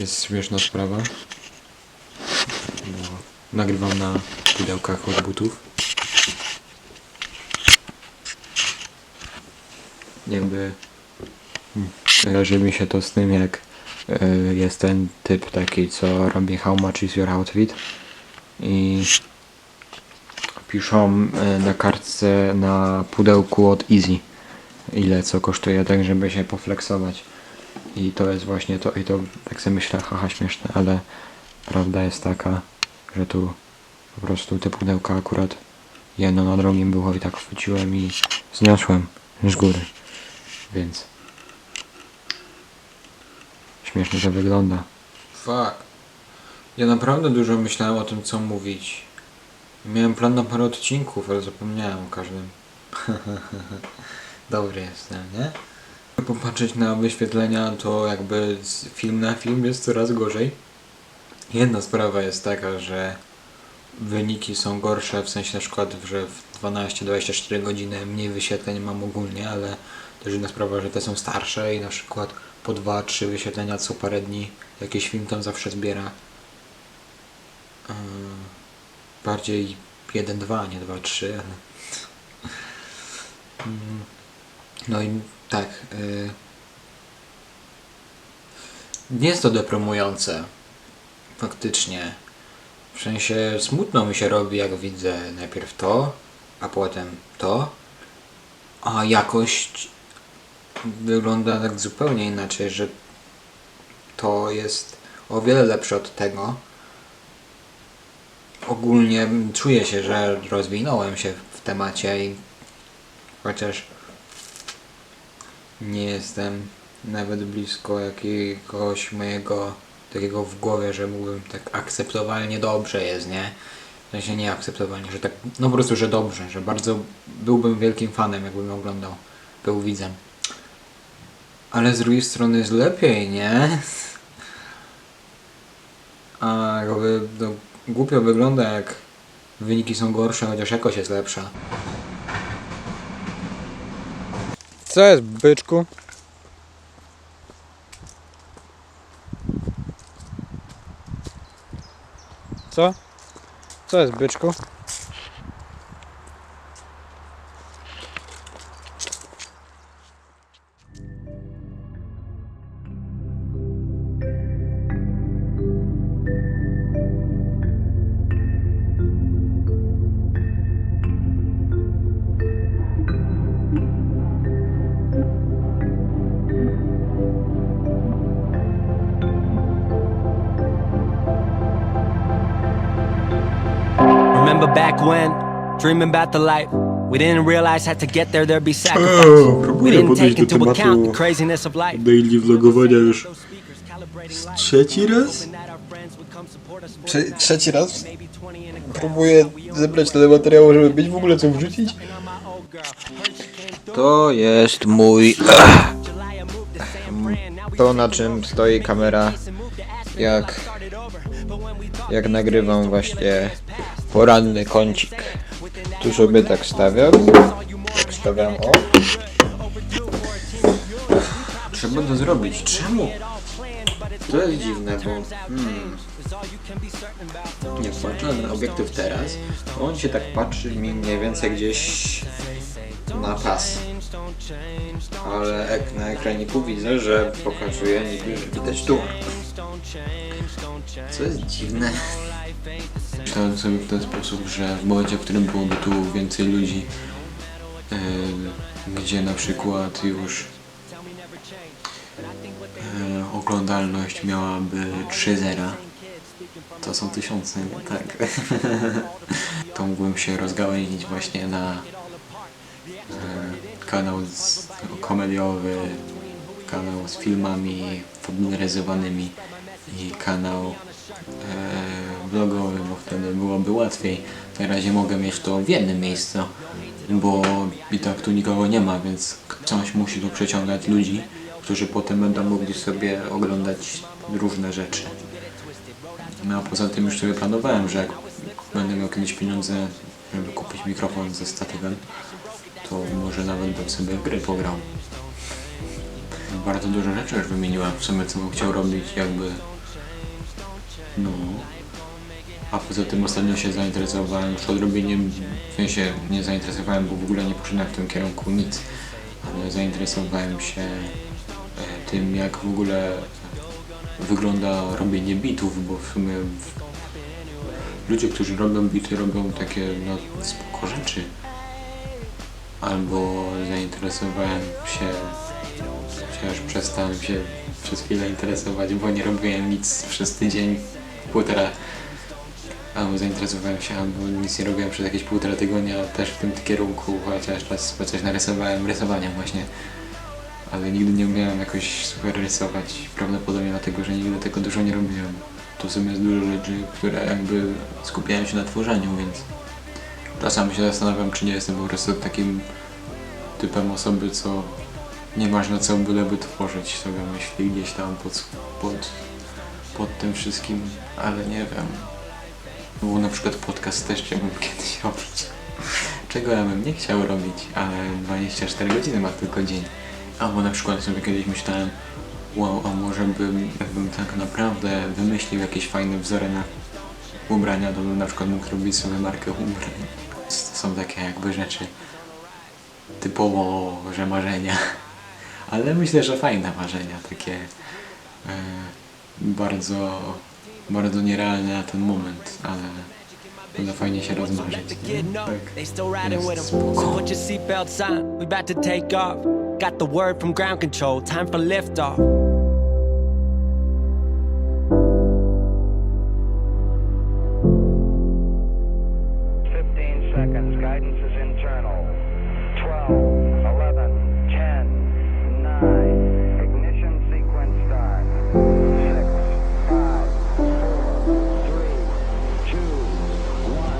jest śmieszna sprawa. Bo nagrywam na pudełkach od butów. Jakby hmm, kojarzy mi się to z tym jak y, jest ten typ taki co robi How much is your outfit i piszą y, na kartce na pudełku od Easy ile co kosztuje tak żeby się poflexować i to jest właśnie to i to tak sobie myślę haha śmieszne ale prawda jest taka że tu po prostu te pudełka akurat jedno na drugim było i tak chwyciłem i zniosłem z góry. Więc śmiesznie to wygląda. Fuck. Ja naprawdę dużo myślałem o tym co mówić. Miałem plan na parę odcinków ale zapomniałem o każdym. Dobry jestem nie popatrzeć na wyświetlenia, to jakby film na film jest coraz gorzej. Jedna sprawa jest taka, że wyniki są gorsze, w sensie na przykład, że w 12-24 godziny mniej wyświetleń mam ogólnie, ale też inna sprawa, że te są starsze i na przykład po 2-3 wyświetlenia co parę dni jakiś film tam zawsze zbiera. Yy, bardziej 1-2, nie 2-3, ale... Mm. No i tak. Y... Nie jest to depromujące. Faktycznie. W sensie smutno mi się robi, jak widzę najpierw to, a potem to. A jakość wygląda tak zupełnie inaczej, że to jest o wiele lepsze od tego. Ogólnie czuję się, że rozwinąłem się w temacie i chociaż nie jestem nawet blisko jakiegoś mojego takiego w głowie, że mógłbym tak akceptowalnie dobrze jest, nie? W sensie nie akceptowalnie, że tak, no po prostu, że dobrze, że bardzo byłbym wielkim fanem, jakbym oglądał, był widzem. Ale z drugiej strony jest lepiej, nie? A jakby to głupio wygląda, jak wyniki są gorsze, chociaż jakość jest lepsza. Co jest, byczku? Co? Co jest, byczku? Remember back when, dreaming about the life. We didn't realize had to get there, there'd be sacrifice. We próbuję didn't take do into account the craziness of life. daily vlogowania już trzeci raz? Trze- trzeci raz próbuję zebrać tyle materiału, żeby być w ogóle co wrzucić. To jest mój. To na czym stoi kamera, jak, jak nagrywam właśnie poranny kącik. Tu sobie tak stawiam. Tak stawiam o. Trzeba to zrobić. Czemu? To jest dziwne, bo hmm, jak patrzę na obiektyw teraz, to on się tak patrzy mi mniej więcej gdzieś na pas. Ale ek na ekraniku widzę, że pokazuje niby, że widać tu. Co jest dziwne. Myślałem sobie w ten sposób, że w momencie, w którym byłoby tu więcej ludzi, yy, gdzie na przykład już oglądalność miałaby 3 zera, to są tysiące, nie? tak. to mógłbym się rozgałęzić właśnie na e, kanał z, komediowy, kanał z filmami familiaryzowanymi i kanał e, vlogowy, bo wtedy byłoby łatwiej. Na razie mogę mieć to w jednym miejscu, bo i tak tu nikogo nie ma, więc coś musi tu przyciągać ludzi, którzy potem będą mogli sobie oglądać różne rzeczy. No a poza tym już sobie planowałem, że jak będę miał kiedyś pieniądze, żeby kupić mikrofon ze statywem, to może nawet bym sobie gry pograł. Bardzo dużo rzeczy już wymieniłem w sumie, co bym chciał robić, jakby No. A poza tym ostatnio się zainteresowałem już odrobieniem, w sensie nie zainteresowałem, bo w ogóle nie poszedłem w tym kierunku nic, ale zainteresowałem się tym, jak w ogóle wygląda robienie bitów, bo w sumie ludzie, którzy robią bity, robią takie no, spoko rzeczy. Albo zainteresowałem się, chociaż przestałem się przez chwilę interesować, bo nie robiłem nic przez tydzień, półtora albo zainteresowałem się, albo nic nie robiłem przez jakieś półtora tygodnia też w tym kierunku, chociaż czas coś narysowałem rysowania właśnie. Ale nigdy nie umiałem jakoś super rysować, prawdopodobnie dlatego, że nigdy tego dużo nie robiłem. To w sumie jest dużo rzeczy, które jakby skupiałem się na tworzeniu, więc czasami się zastanawiam, czy nie jestem po prostu takim typem osoby, co nieważne co byleby tworzyć sobie myśli gdzieś tam pod, pod, pod tym wszystkim, ale nie wiem. Bo na przykład podcast też chciałbym kiedyś robić. Czego ja bym nie chciał robić, ale 24 godziny ma tylko dzień. Albo na przykład sobie kiedyś myślałem, wow, a może bym, jakbym tak naprawdę wymyślił jakieś fajne wzory na ubrania, to bym na przykład mógł robić sobie markę ubrań. To są takie jakby rzeczy typowo, że marzenia. Ale myślę, że fajne marzenia, takie e, bardzo, bardzo nierealne na ten moment, ale Będą fajnie się rozmarzyć, nie? Tak. Spoko. Put your seatbelts on, we about to take off. Got the word from ground control, time for liftoff. Fifteen seconds, guidance is internal. Twelve,